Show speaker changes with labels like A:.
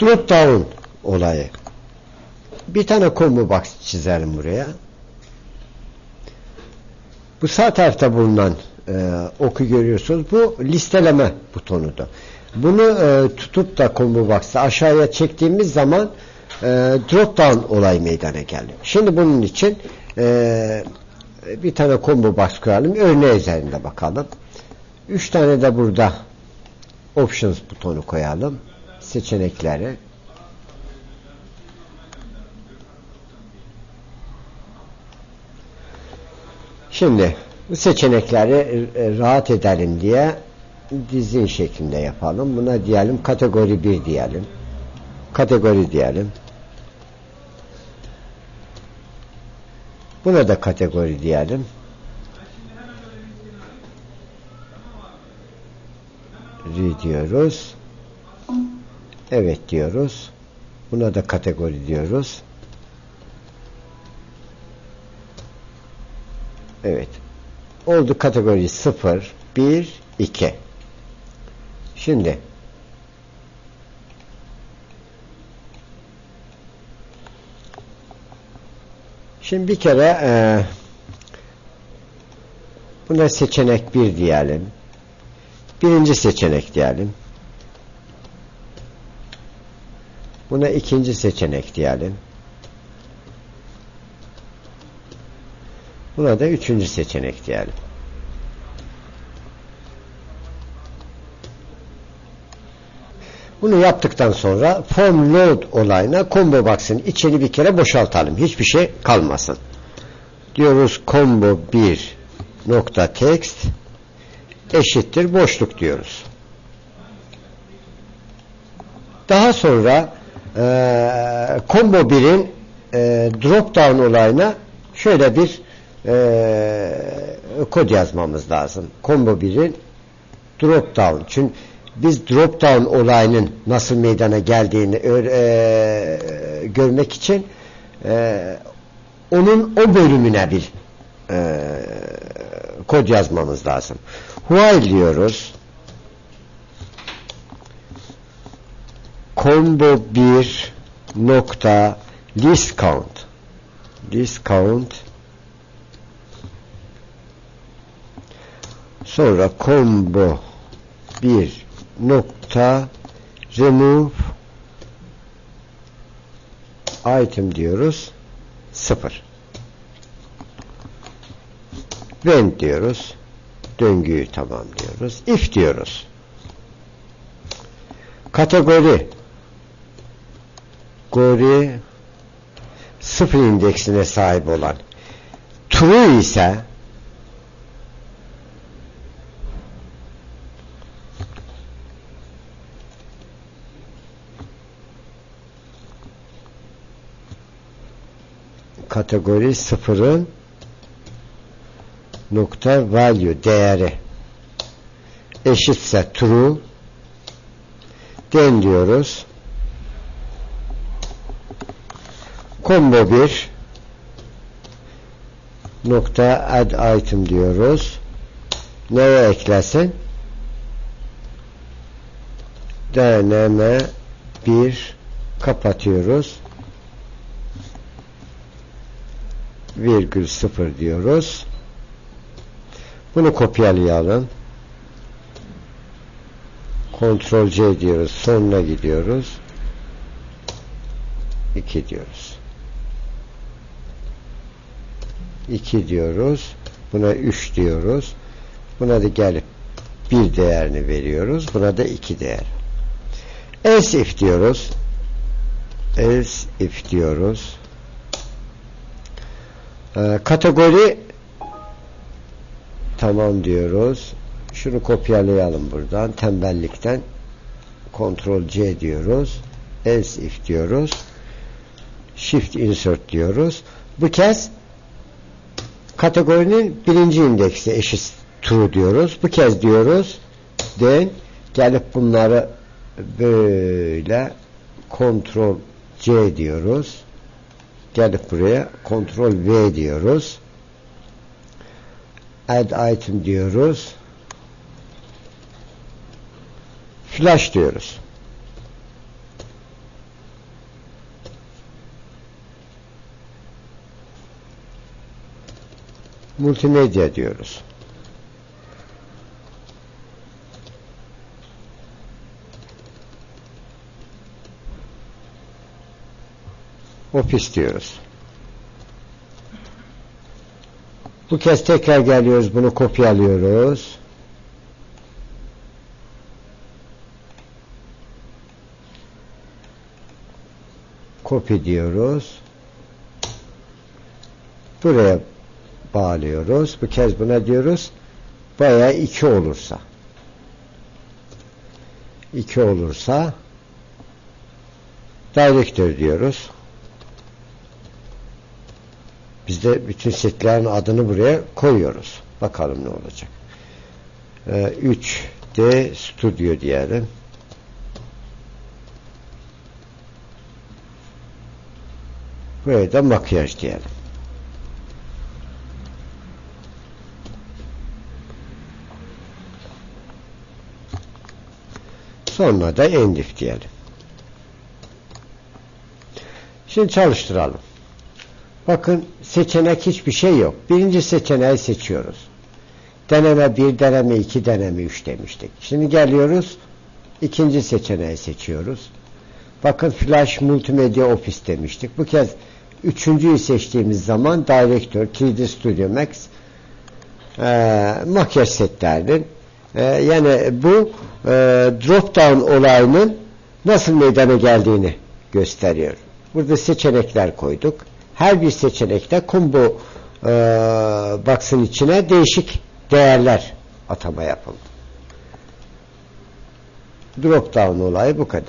A: Drop down olayı. Bir tane combo box çizelim buraya. Bu sağ tarafta bulunan e, oku görüyorsunuz. Bu listeleme butonudur. Bunu e, tutup da combo box'ta aşağıya çektiğimiz zaman e, drop down olay meydana geliyor. Şimdi bunun için e, bir tane combo box koyalım. Örneği üzerinde bakalım. Üç tane de burada options butonu koyalım. Seçenekleri. Şimdi bu seçenekleri e, rahat edelim diye dizin şeklinde yapalım. Buna diyelim kategori 1 diyelim. Kategori diyelim. Buna da kategori diyelim. Diyoruz. Evet diyoruz. Buna da kategori diyoruz. Evet. Oldu kategori 0, 1, 2. Şimdi Şimdi bir kere e, buna seçenek 1 diyelim. Birinci seçenek diyelim. Buna ikinci seçenek diyelim. Buna da üçüncü seçenek diyelim. Bunu yaptıktan sonra form load olayına combo box'ın içini bir kere boşaltalım. Hiçbir şey kalmasın. Diyoruz combo 1 nokta text eşittir boşluk diyoruz. Daha sonra e, combo 1'in e, drop down olayına şöyle bir e, kod yazmamız lazım. Combo 1'in drop down. Çünkü biz drop down olayının nasıl meydana geldiğini e, görmek için e, onun o bölümüne bir e, kod yazmamız lazım. While diyoruz. Combo 1 nokta list count list count sonra combo 1 nokta remove. İtem diyoruz sıfır. When diyoruz döngüyü tamam diyoruz if diyoruz. Kategori gori sıfır indeksine sahip olan. True ise kategori sıfırın nokta value değeri. Eşitse true den diyoruz combo 1 nokta add item diyoruz neye eklesin deneme 1 kapatıyoruz virgül sıfır diyoruz. Bunu kopyalayalım. Ctrl C diyoruz. Sonuna gidiyoruz. 2 diyoruz. 2 diyoruz. Buna 3 diyoruz. Buna da gelip bir değerini veriyoruz. Buna da 2 değer. Else if diyoruz. Else if diyoruz. Ee, kategori tamam diyoruz. Şunu kopyalayalım buradan. Tembellikten Ctrl C diyoruz. Else if diyoruz. Shift insert diyoruz. Bu kez kategorinin birinci indeksi eşit true diyoruz. Bu kez diyoruz then gelip bunları böyle Ctrl C diyoruz gelip buraya kontrol V diyoruz. Add item diyoruz. Flash diyoruz. Multimedya diyoruz. Ofis diyoruz. Bu kez tekrar geliyoruz. Bunu kopyalıyoruz. Copy diyoruz. Buraya bağlıyoruz. Bu kez buna diyoruz. Baya 2 olursa. 2 olursa direktör diyoruz. Biz de bütün setlerin adını buraya koyuyoruz. Bakalım ne olacak. Ee, 3D Studio diyelim. Buraya da makyaj diyelim. Sonra da endif diyelim. Şimdi çalıştıralım. Bakın seçenek hiçbir şey yok. Birinci seçeneği seçiyoruz. Deneme 1, deneme 2, deneme 3 demiştik. Şimdi geliyoruz. ikinci seçeneği seçiyoruz. Bakın Flash Multimedia Office demiştik. Bu kez üçüncüyü seçtiğimiz zaman Director 3D Studio Max e, makyaj setlerinin e, yani bu e, drop down olayının nasıl meydana geldiğini gösteriyor. Burada seçenekler koyduk. Her bir seçenekte combo e, box'ın içine değişik değerler atama yapıldı. Drop down olayı bu kadar.